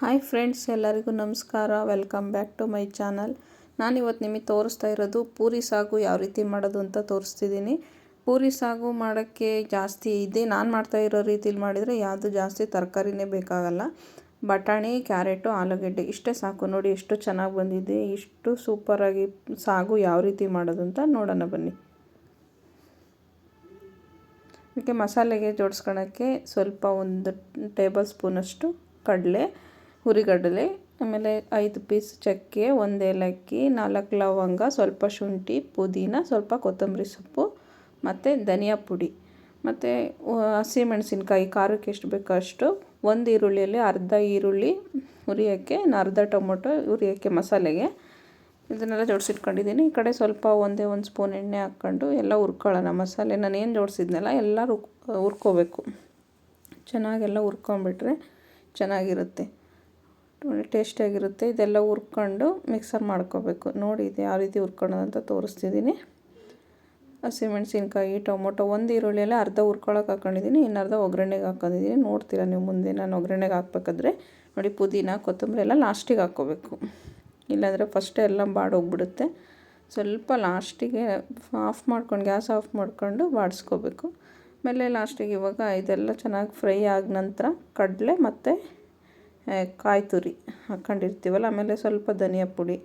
Hi friends ಎಲ್ಲರಿಗೂ ನಮಸ್ಕಾರ. Welcome back to my channel ನಾನಿವತ್ತು ನಿಮಗೆ ತೋರಿಸ್ತಾ ಇರೋದು ಪೂರಿ ಸಾಗು ಯಾವ ರೀತಿ ಮಾಡೋದು ಅಂತ ತೋರಿಸ್ತಿದ್ದೀನಿ. ಪೂರಿ ಸಾಗು ಮಾಡೋಕ್ಕೆ ಜಾಸ್ತಿ ಇದೆ. ನಾನು ಮಾಡ್ತಾ ಇರೋ ರೀತಿಲಿ ಮಾಡಿದರೆ ಯಾವುದು ಜಾಸ್ತಿ ತರಕಾರಿನೇ ಬೇಕಾಗಲ್ಲ. ಬಟಾಣಿ, ಕ್ಯಾರೆಟು, ಆಲೂಗಡ್ಡೆ, ಇಷ್ಟೇ ಸಾಕು. ನೋಡಿ ಎಷ್ಟು ಚೆನ್ನಾಗಿ ಬಂದಿದೆ. ಇಷ್ಟು ಸೂಪರಾಗಿ ಸಾಗು ಯಾವ ರೀತಿ ಮಾಡೋದು ಅಂತ ನೋಡೋಣ ಬನ್ನಿ. ಇದಕ್ಕೆ ಮಸಾಲೆಗೆ ಜೋಡಿಸ್ಕೊಳಕ್ಕೆ ಸ್ವಲ್ಪ ಒಂದು ಟೇಬಲ್ ಸ್ಪೂನಷ್ಟು ಕಡಲೆ ಹುರಿಗಡಲೆ, ಆಮೇಲೆ ಐದು ಪೀಸ್ ಚಕ್ಕೆ, ಒಂದು ಏಲಕ್ಕಿ, ನಾಲ್ಕು ಲವಂಗ, ಸ್ವಲ್ಪ ಶುಂಠಿ, ಪುದೀನ, ಸ್ವಲ್ಪ ಕೊತ್ತಂಬರಿ ಸೊಪ್ಪು, ಮತ್ತು ಧನಿಯಾ ಪುಡಿ. ಮತ್ತು ಹಸಿಮೆಣಸಿನ್ಕಾಯಿ ಖಾರಕ್ಕೆ ಎಷ್ಟು ಬೇಕೋ ಅಷ್ಟು. ಒಂದು ಈರುಳ್ಳಿಯಲ್ಲಿ ಅರ್ಧ ಈರುಳ್ಳಿ ಹುರಿಯೋಕ್ಕೆ ಅರ್ಧ ಟೊಮೊಟೊ ಹುರಿಯೋಕ್ಕೆ ಮಸಾಲೆಗೆ. ಇದನ್ನೆಲ್ಲ ಜೋಡಿಸಿಟ್ಕೊಂಡಿದ್ದೀನಿ. ಈ ಕಡೆ ಸ್ವಲ್ಪ ಒಂದೇ ಒಂದು ಸ್ಪೂನ್ ಎಣ್ಣೆ ಹಾಕ್ಕೊಂಡು ಎಲ್ಲ ಹುರ್ಕೊಳ್ಳೋಣ. ಮಸಾಲೆ ನಾನು ಏನು ಜೋಡಿಸಿದ್ನಲ್ಲ ಎಲ್ಲ ರುಕ್ ಹುರ್ಕೋಬೇಕು ಚೆನ್ನಾಗೆಲ್ಲ ಹುರ್ಕೊಂಬಿಟ್ರೆ ಚೆನ್ನಾಗಿರುತ್ತೆ. ಟೇಸ್ಟಿಯಾಗಿರುತ್ತೆ. ಇದೆಲ್ಲ ಹುರ್ಕೊಂಡು ಮಿಕ್ಸರ್ ಮಾಡ್ಕೋಬೇಕು. ನೋಡಿ ಇದು ಯಾವ ರೀತಿ ಹುರ್ಕೊಳ್ಳೋದು ಅಂತ ತೋರಿಸ್ತಿದ್ದೀನಿ. ಹಸಿಮೆಣಸಿನ್ಕಾಯಿ ಟೊಮೊಟೊ, ಒಂದು ಈರುಳ್ಳಿಯಲ್ಲೇ ಅರ್ಧ ಹುರ್ಕೊಳಕ್ಕೆ ಹಾಕ್ಕೊಂಡಿದ್ದೀನಿ ಇನ್ನು ಅರ್ಧ ಒಗ್ಗರಣೆಗೆ ಹಾಕೊಂಡಿದ್ದೀನಿ. ನೋಡ್ತೀರಾ ನೀವು ಮುಂದೆ ನಾನು ಒಗ್ಗರಣೆಗೆ ಹಾಕ್ಬೇಕಾದ್ರೆ. ನೋಡಿ ಪುದೀನ, ಕೊತ್ತಂಬರಿ ಎಲ್ಲ ಲಾಸ್ಟಿಗೆ ಹಾಕ್ಕೋಬೇಕು. ಇಲ್ಲಾಂದರೆ ಫಸ್ಟೇ ಎಲ್ಲ ಬಾಡೋಗ್ಬಿಡುತ್ತೆ. ಸ್ವಲ್ಪ ಲಾಸ್ಟಿಗೆ ಆಫ್ ಮಾಡ್ಕೊಂಡು, ಗ್ಯಾಸ್ ಆಫ್ ಮಾಡ್ಕೊಂಡು ಬಾಡಿಸ್ಕೋಬೇಕು. ಆಮೇಲೆ ಲಾಸ್ಟಿಗೆ ಇವಾಗ ಇದೆಲ್ಲ ಚೆನ್ನಾಗಿ ಫ್ರೈ ಆದ ನಂತರ ಕಡಲೆ ಮತ್ತು ಕಾಯಿ ತುರಿ ಹಾಕ್ಕೊಂಡಿರ್ತೀವಲ್ಲ, ಆಮೇಲೆ ಸ್ವಲ್ಪ ಧನಿಯಾ ಪುಡಿ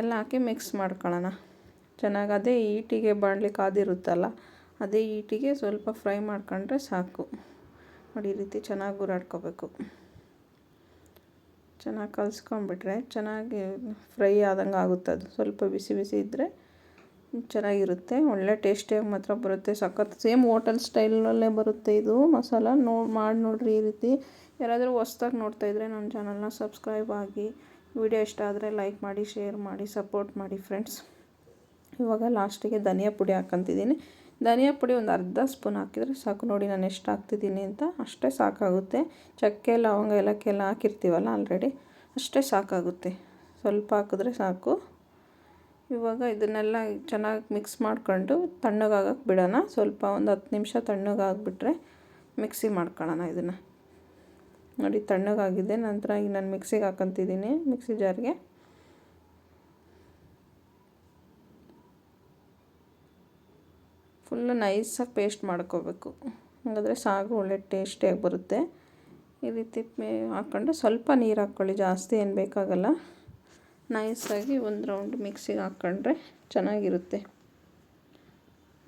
ಎಲ್ಲ ಹಾಕಿ ಮಿಕ್ಸ್ ಮಾಡ್ಕೊಳ್ಳೋಣ. ಚೆನ್ನಾಗಿ ಅದೇ ಈಟಿಗೆ ಬಾಣಲಿ ಕಾದಿರುತ್ತಲ್ಲ ಅದೇ ಈಟಿಗೆ ಸ್ವಲ್ಪ ಫ್ರೈ ಮಾಡ್ಕೊಂಡ್ರೆ ಸಾಕು. ನೋಡಿ, ಈ ರೀತಿ ಚೆನ್ನಾಗಿ ಗುರಾಡ್ಕೋಬೇಕು ಚೆನ್ನಾಗಿ ಕಲಸ್ಕೊಂಬಿಟ್ರೆ ಚೆನ್ನಾಗಿ ಫ್ರೈ ಆದಂಗೆ ಆಗುತ್ತೆ ಅದು. ಸ್ವಲ್ಪ ಬಿಸಿ ಬಿಸಿ ಇದ್ದರೆ ಚೆನ್ನಾಗಿರುತ್ತೆ, ಒಳ್ಳೆ ಟೇಸ್ಟಿಯಾಗಿ ಮಾತ್ರ ಬರುತ್ತೆ, ಸಖತ್ ಸೇಮ್ ಹೋಟೆಲ್ ಸ್ಟೈಲಲ್ಲೇ ಬರುತ್ತೆ ಇದು, ಮಸಾಲ ನೋಡಿ, ಮಾಡಿ ನೋಡಿರಿ ಈ ರೀತಿ. ಯಾರಾದರೂ ಹೊಸ್ದಾಗಿ ನೋಡ್ತಾಯಿದ್ರೆ ನನ್ನ ಚಾನಲ್ನ ಸಬ್ಸ್ಕ್ರೈಬ್ ಆಗಿ ವಿಡಿಯೋ ಇಷ್ಟ ಆದರೆ ಲೈಕ್ ಮಾಡಿ ಶೇರ್ ಮಾಡಿ ಸಪೋರ್ಟ್ ಮಾಡಿ ಫ್ರೆಂಡ್ಸ್ ಇವಾಗ ಲಾಸ್ಟಿಗೆ ಧನಿಯಾ ಪುಡಿ ಹಾಕ್ಕೊಂತಿದ್ದೀನಿ ಧನಿಯಾ ಪುಡಿ ಒಂದು ಅರ್ಧ ಸ್ಪೂನ್ ಹಾಕಿದರೆ ಸಾಕು. ನೋಡಿ ನಾನು ಎಷ್ಟು ಹಾಕ್ತಿದ್ದೀನಿ ಅಂತ, ಅಷ್ಟೇ ಸಾಕಾಗುತ್ತೆ. ಚಕ್ಕೆ, ಲವಂಗ, ಏಲಕ್ಕಿ ಎಲ್ಲ ಹಾಕಿರ್ತೀವಲ್ಲ ಆಲ್ರೆಡಿ ಅಷ್ಟೇ ಸಾಕಾಗುತ್ತೆ. ಸ್ವಲ್ಪ ಹಾಕಿದ್ರೆ ಸಾಕು. ಇವಾಗ ಇದನ್ನೆಲ್ಲ ಚೆನ್ನಾಗಿ ಮಿಕ್ಸ್ ಮಾಡ್ಕೊಂಡು ತಣ್ಣಗಾಗಕ್ಕೆ ಬಿಡೋಣ. ಸ್ವಲ್ಪ ಒಂದು ಹತ್ತು ನಿಮಿಷ ತಣ್ಣಗಾಗ್ಬಿಟ್ರೆ ಮಿಕ್ಸಿ ಮಾಡ್ಕೊಳ್ಳೋಣ ಇದನ್ನು. ನೋಡಿ, ತಣ್ಣಗಾಗಿದೆ. ನಂತರ ಈಗ ನಾನು ಮಿಕ್ಸಿಗೆ ಹಾಕೊಂತಿದ್ದೀನಿ ಮಿಕ್ಸಿ ಜಾರ್ಗೆ. ಫುಲ್ಲು ನೈಸಾಗಿ ಪೇಸ್ಟ್ ಮಾಡ್ಕೋಬೇಕು. ಹಾಗಾದರೆ ಸಾಗು ಒಳ್ಳೆ ಟೇಸ್ಟಿಯಾಗಿ ಬರುತ್ತೆ. ಈ ರೀತಿ ಹಾಕ್ಕೊಂಡು ಸ್ವಲ್ಪ ನೀರು ಹಾಕ್ಕೊಳ್ಳಿ. ಜಾಸ್ತಿ ಏನು ಬೇಕಾಗಲ್ಲ. ನೈಸಾಗಿ ಒಂದು ರೌಂಡ್ ಮಿಕ್ಸಿಗೆ ಹಾಕ್ಕೊಂಡ್ರೆ ಚೆನ್ನಾಗಿರುತ್ತೆ.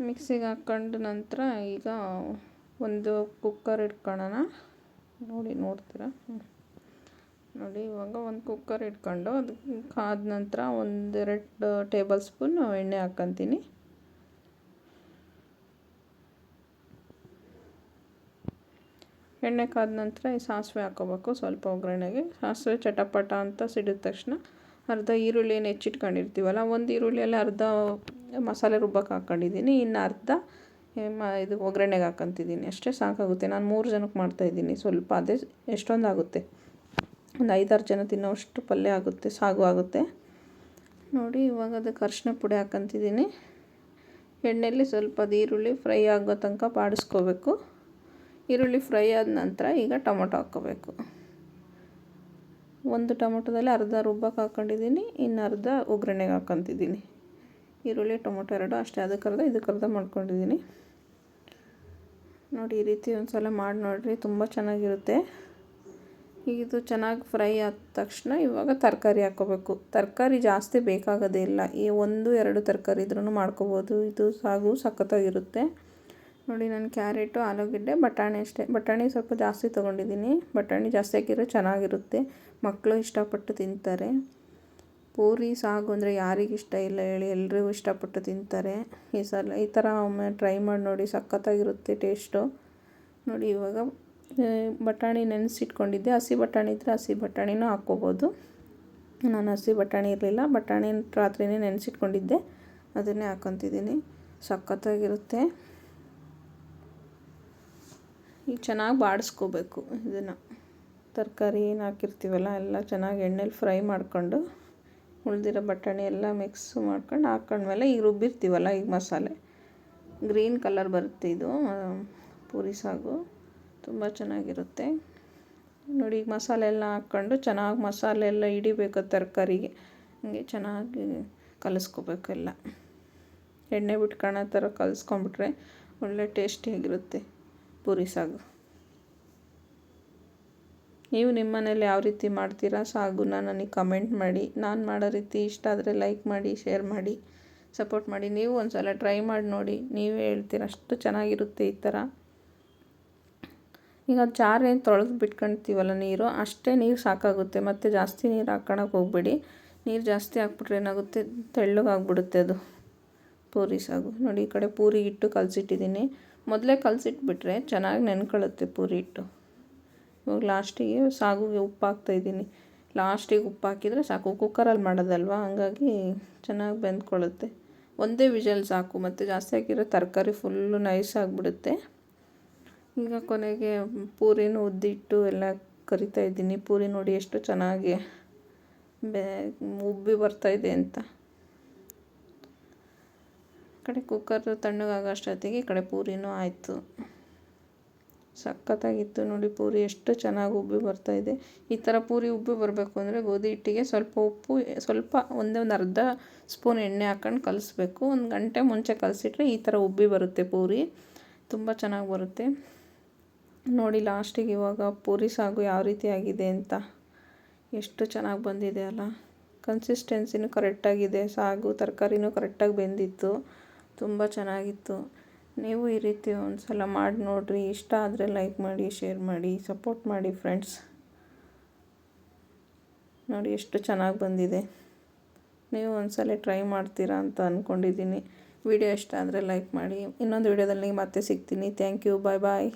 ಮಿಕ್ಸಿಗೆ ಹಾಕ್ಕೊಂಡ ನಂತರ ಈಗ ಒಂದು ಕುಕ್ಕರ್ ಇಟ್ಕೊಳ್ಳೋಣ. ನೋಡಿ, ನೋಡ್ತೀರಾ? ನೋಡಿ, ಇವಾಗ ಒಂದು ಕುಕ್ಕರ್ ಇಟ್ಕೊಂಡು ಅದು ಕಾದ ನಂತರ ಒಂದೆರಡು ಟೇಬಲ್ ಸ್ಪೂನ್ ಎಣ್ಣೆ ಹಾಕ್ಕೊತೀನಿ. ಎಣ್ಣೆ ಕಾದ ನಂತರ ಈ ಸಾಸಿವೆ ಹಾಕೋಬೇಕು. ಸ್ವಲ್ಪ ಒಗ್ಗರಣೆಗೆ. ಸಾಸಿವೆ ಚಟಪಟ ಅಂತ ಸಿಡಿದ ತಕ್ಷಣ ಅರ್ಧ ಈರುಳ್ಳಿನ ಹೆಚ್ಚಿಟ್ಕೊಂಡಿರ್ತೀವಲ್ಲ, ಒಂದು ಈರುಳ್ಳಿಯಲ್ಲಿ ಅರ್ಧ ಮಸಾಲೆ ರುಬ್ಬಕ್ಕೆ ಹಾಕ್ಕೊಂಡಿದ್ದೀನಿ, ಇನ್ನು ಅರ್ಧ ಮ, ಇದು ಒಗ್ಗರಣೆಗೆ ಹಾಕ್ಕೊತಿದ್ದೀನಿ ಅಷ್ಟೇ ಸಾಕಾಗುತ್ತೆ. ನಾನು ಮೂರು ಜನಕ್ಕೆ ಮಾಡ್ತಾಯಿದ್ದೀನಿ ಸ್ವಲ್ಪ ಅದೇ ಎಷ್ಟೊಂದು ಆಗುತ್ತೆ. ಒಂದು ಐದಾರು ಜನ ತಿನ್ನೋಷ್ಟು ಪಲ್ಯ ಆಗುತ್ತೆ, ಸಾಗು ಆಗುತ್ತೆ. ನೋಡಿ, ಇವಾಗ ಅದಕ್ಕೆ ಅರಿಶಿನ ಪುಡಿ ಹಾಕ್ಕೊತಿದ್ದೀನಿ ಎಣ್ಣೆಯಲ್ಲಿ ಸ್ವಲ್ಪ ಅದು ಈರುಳ್ಳಿ ಫ್ರೈ ಆಗೋ ತನಕ ಬಾಡಿಸ್ಕೋಬೇಕು. ಈರುಳ್ಳಿ ಫ್ರೈ ಆದ ನಂತರ ಈಗ ಟೊಮೊಟೊ ಹಾಕ್ಕೋಬೇಕು. ಒಂದು ಟೊಮೊಟೊದಲ್ಲಿ ಅರ್ಧ ರುಬ್ಬಕ್ಕೆ ಹಾಕ್ಕೊಂಡಿದ್ದೀನಿ ಇನ್ನು ಅರ್ಧ ಒಗ್ಗರಣೆಗೆ ಹಾಕ್ಕೊತಿದ್ದೀನಿ ಈರುಳ್ಳಿ, ಟೊಮೊಟೊ ಎರಡು ಅಷ್ಟೇ, ಅದಕ್ಕೆ ಅರ್ಧ, ಇದಕ್ಕೆ ಮಾಡ್ಕೊಂಡಿದ್ದೀನಿ. ನೋಡಿ, ಈ ರೀತಿ ಒಂದು ಸಲ ಮಾಡಿ ನೋಡಿರಿ, ತುಂಬ ಚೆನ್ನಾಗಿರುತ್ತೆ. ಇದು ಚೆನ್ನಾಗಿ ಫ್ರೈ ಆದ ತಕ್ಷಣ ಇವಾಗ ತರಕಾರಿ ಹಾಕ್ಕೋಬೇಕು. ತರಕಾರಿ ಜಾಸ್ತಿ ಬೇಕಾಗೋದೇ ಇಲ್ಲ. ಈ ಒಂದು, ಎರಡು ತರಕಾರಿ ಇದ್ರೂ ಮಾಡ್ಕೋಬೋದು. ಇದು ಸಾಗು ಸಖತ್ತಾಗಿರುತ್ತೆ. ನೋಡಿ, ನಾನು ಕ್ಯಾರೆಟು, ಆಲೂಗಡ್ಡೆ, ಬಟಾಣಿ ಅಷ್ಟೇ. ಬಟಾಣಿ ಸ್ವಲ್ಪ ಜಾಸ್ತಿ ತೊಗೊಂಡಿದ್ದೀನಿ. ಬಟಾಣಿ ಜಾಸ್ತಿ ಹಾಕಿದ್ರೆ ಚೆನ್ನಾಗಿರುತ್ತೆ. ಮಕ್ಕಳು ಇಷ್ಟಪಟ್ಟು ತಿಂತಾರೆ. ಪೂರಿ ಸಾಗು ಅಂದರೆ ಯಾರಿಗೆ ಇಷ್ಟ ಇಲ್ಲ ಹೇಳಿ ಎಲ್ಲರಿಗೂ ಇಷ್ಟಪಟ್ಟು ತಿಂತಾರೆ. ಈ ಸಲ, ಈ ಥರ ಒಮ್ಮೆ ಟ್ರೈ ಮಾಡಿ ನೋಡಿ, ಸಖತ್ತಾಗಿರುತ್ತೆ ಟೇಸ್ಟು. ನೋಡಿ, ಇವಾಗ ಬಟಾಣಿ ನೆನೆಸಿಟ್ಕೊಂಡಿದ್ದೆ. ಹಸಿ ಬಟಾಣಿ ಇದ್ದರೆ ಹಸಿ ಬಟಾಣಿನೂ ಹಾಕ್ಕೋಬೋದು. ನಾನು ಹಸಿ ಬಟಾಣಿ ಇರಲಿಲ್ಲ. ಬಟಾಣಿ ರಾತ್ರಿನೇ ನೆನೆಸಿಟ್ಕೊಂಡಿದ್ದೆ. ಅದನ್ನೇ ಹಾಕ್ಕೊತಿದ್ದೀನಿ. ಸಖತ್ತಾಗಿರುತ್ತೆ. ಚೆನ್ನಾಗಿ ಬಾಡಿಸ್ಕೋಬೇಕು ಇದನ್ನು. ತರಕಾರಿ ಏನು ಹಾಕಿರ್ತೀವಲ್ಲ, ಎಲ್ಲ ಚೆನ್ನಾಗಿ ಎಣ್ಣೆಲಿ ಫ್ರೈ ಮಾಡಿಕೊಂಡು, ಉಳಿದಿರೋ ಬಟಾಣಿ ಎಲ್ಲ ಮಿಕ್ಸ್ ಮಾಡ್ಕೊಂಡು ಹಾಕೊಂಡ್ಮೇಲೆ ಈಗ ರುಬ್ಬಿರ್ತೀವಲ್ಲ, ಈಗ ಮಸಾಲೆ. ಗ್ರೀನ್ ಕಲರ್ ಬರುತ್ತೆ ಇದು ಪೂರಿ ಸಾಗು. ತುಂಬ ಚೆನ್ನಾಗಿರುತ್ತೆ. ನೋಡಿ, ಈಗ ಮಸಾಲೆ ಎಲ್ಲ ಹಾಕ್ಕೊಂಡು ಚೆನ್ನಾಗಿ ಮಸಾಲೆ ಎಲ್ಲ ಹಿಡಿಬೇಕು ತರಕಾರಿಗೆ. ಹಂಗೆ ಚೆನ್ನಾಗಿ ಕಲಿಸ್ಕೋಬೇಕು ಎಲ್ಲ. ಎಣ್ಣೆ ಬಿಟ್ಕೊಳ್ಳೋ ಥರ ಕಲಿಸ್ಕೊಂಬಿಟ್ರೆ ಒಳ್ಳೆ ಟೇಸ್ಟಿಯಾಗಿರುತ್ತೆ ಪೂರಿ ಸಾಗು. ನೀವು ನಿಮ್ಮ ಮನೇಲಿ ಯಾವ ರೀತಿ ಮಾಡ್ತೀರಾ ಸಾಗುನ ನನಗೆ ಕಮೆಂಟ್ ಮಾಡಿ. ನಾನು ಮಾಡೋ ರೀತಿ ಇಷ್ಟ ಆದರೆ ಲೈಕ್ ಮಾಡಿ ಶೇರ್ ಮಾಡಿ ಸಪೋರ್ಟ್ ಮಾಡಿ. ನೀವು ಒಂದು ಸಲ ಟ್ರೈ ಮಾಡಿ ನೋಡಿ. ನೀವೇ ಹೇಳ್ತೀರ ಅಷ್ಟು ಚೆನ್ನಾಗಿರುತ್ತೆ ಈ ಥರ. ಈಗ ಚಾರು ಏನು ತೊಳೆದು ಬಿಟ್ಕೊಳ್ತೀವಲ್ಲ ನೀರು, ಅಷ್ಟೇ ನೀರು ಸಾಕಾಗುತ್ತೆ. ಮತ್ತು ಜಾಸ್ತಿ ನೀರು ಹಾಕ್ಕೊಳಕ್ಕೆ ಹೋಗ್ಬೇಡಿ. ನೀರು ಜಾಸ್ತಿ ಹಾಕ್ಬಿಟ್ರೆ ಏನಾಗುತ್ತೆ? ತೆಳ್ಳಗಾಗ್ಬಿಡುತ್ತೆ ಅದು. ಪೂರಿ ಸಾಗು. ನೋಡಿ ಈ ಕಡೆ ಪೂರಿ ಹಿಟ್ಟು ಕಲಸಿಟ್ಟಿದ್ದೀನಿ. ಮೊದಲೇ ಕಲಸಿಟ್ಬಿಟ್ರೆ ಚೆನ್ನಾಗಿ ನೆನ್ಕೊಳ್ಳುತ್ತೆ ಪೂರಿ ಹಿಟ್ಟು. ಇವಾಗ ಲಾಸ್ಟಿಗೆ ಸಾಗುಗೆ ಉಪ್ಪು ಹಾಕ್ತಾಯಿದ್ದೀನಿ ಲಾಸ್ಟಿಗೆ ಉಪ್ಪು ಹಾಕಿದರೆ ಸಾಕು. ಕುಕ್ಕರಲ್ಲಿ ಮಾಡೋದಲ್ವ? ಹಂಗಾಗಿ ಚೆನ್ನಾಗಿ ಬೆಂದ್ಕೊಳ್ಳುತ್ತೆ ಒಂದೇ ವಿಜಲ್ ಸಾಕು. ಮತ್ತು ಜಾಸ್ತಿ ಹಾಕಿರೋ ತರಕಾರಿ ಫುಲ್ಲು ನೈಸ್ ಆಗಿಬಿಡುತ್ತೆ. ಈಗ ಕೊನೆಗೆ ಪೂರಿನೂ ಉದ್ದಿಟ್ಟು ಎಲ್ಲ ಕರಿತಾ ಇದ್ದೀನಿ. ಪೂರಿ ನೋಡಿ ಎಷ್ಟು ಚೆನ್ನಾಗಿ ಬೇ ಉಬ್ಬಿ ಬರ್ತಾಯಿದೆ ಅಂತ. ಕಡೆ ಕುಕ್ಕರ್ ತಣ್ಣಗಾಗೋ ಅಷ್ಟೊತ್ತಿಗೆ ಈ ಕಡೆ ಪೂರಿನೂ ಆಯಿತು. ಸಖತ್ತಾಗಿತ್ತು ನೋಡಿ ಪೂರಿ, ಎಷ್ಟು ಚೆನ್ನಾಗಿ ಉಬ್ಬಿ ಬರ್ತಾಯಿದೆ ಈ ಥರ ಪೂರಿ ಉಬ್ಬಿ ಬರಬೇಕು ಅಂದರೆ ಗೋಧಿ ಹಿಟ್ಟಿಗೆ ಸ್ವಲ್ಪ ಉಪ್ಪು, ಸ್ವಲ್ಪ ಒಂದೇ ಒಂದು ಅರ್ಧ ಸ್ಪೂನ್ ಎಣ್ಣೆ ಹಾಕ್ಕೊಂಡು ಕಲಿಸ್ಬೇಕು. ಒಂದು ಗಂಟೆ ಮುಂಚೆ ಕಲಸಿಟ್ರೆ ಈ ಥರ ಉಬ್ಬಿ ಬರುತ್ತೆ ಪೂರಿ. ತುಂಬ ಚೆನ್ನಾಗಿ ಬರುತ್ತೆ. ನೋಡಿ ಲಾಸ್ಟಿಗೆ ಇವಾಗ ಪೂರಿ ಸಾಗು ಯಾವ ರೀತಿ ಆಗಿದೆ ಅಂತ. ಎಷ್ಟು ಚೆನ್ನಾಗಿ ಬಂದಿದೆ ಅಲ್ಲ. ಕನ್ಸಿಸ್ಟೆನ್ಸಿನೂ ಕರೆಕ್ಟಾಗಿದೆ ಸಾಗು, ತರಕಾರಿನೂ ಕರೆಕ್ಟಾಗಿ ಬೆಂದಿತ್ತು. ತುಂಬ ಚೆನ್ನಾಗಿತ್ತು. ನೀವು ಈ ರೀತಿ ಒಂದು ಸಲ ಮಾಡಿ ನೋಡಿರಿ. ಇಷ್ಟ ಆದರೆ ಲೈಕ್ ಮಾಡಿ ಶೇರ್ ಮಾಡಿ ಸಪೋರ್ಟ್ ಮಾಡಿ ಫ್ರೆಂಡ್ಸ್ ನೋಡಿ ಎಷ್ಟು ಚೆನ್ನಾಗಿ ಬಂದಿದೆ. ನೀವು ಒಂದ್ಸಲ ಟ್ರೈ ಮಾಡ್ತೀರಾ ಅಂತ ಅಂದ್ಕೊಂಡಿದ್ದೀನಿ ವಿಡಿಯೋ ಇಷ್ಟ ಆದರೆ ಲೈಕ್ ಮಾಡಿ. ಇನ್ನೊಂದು ವಿಡಿಯೋದಲ್ಲಿ ಮತ್ತೆ ಸಿಗ್ತೀನಿ. Thank you bye bye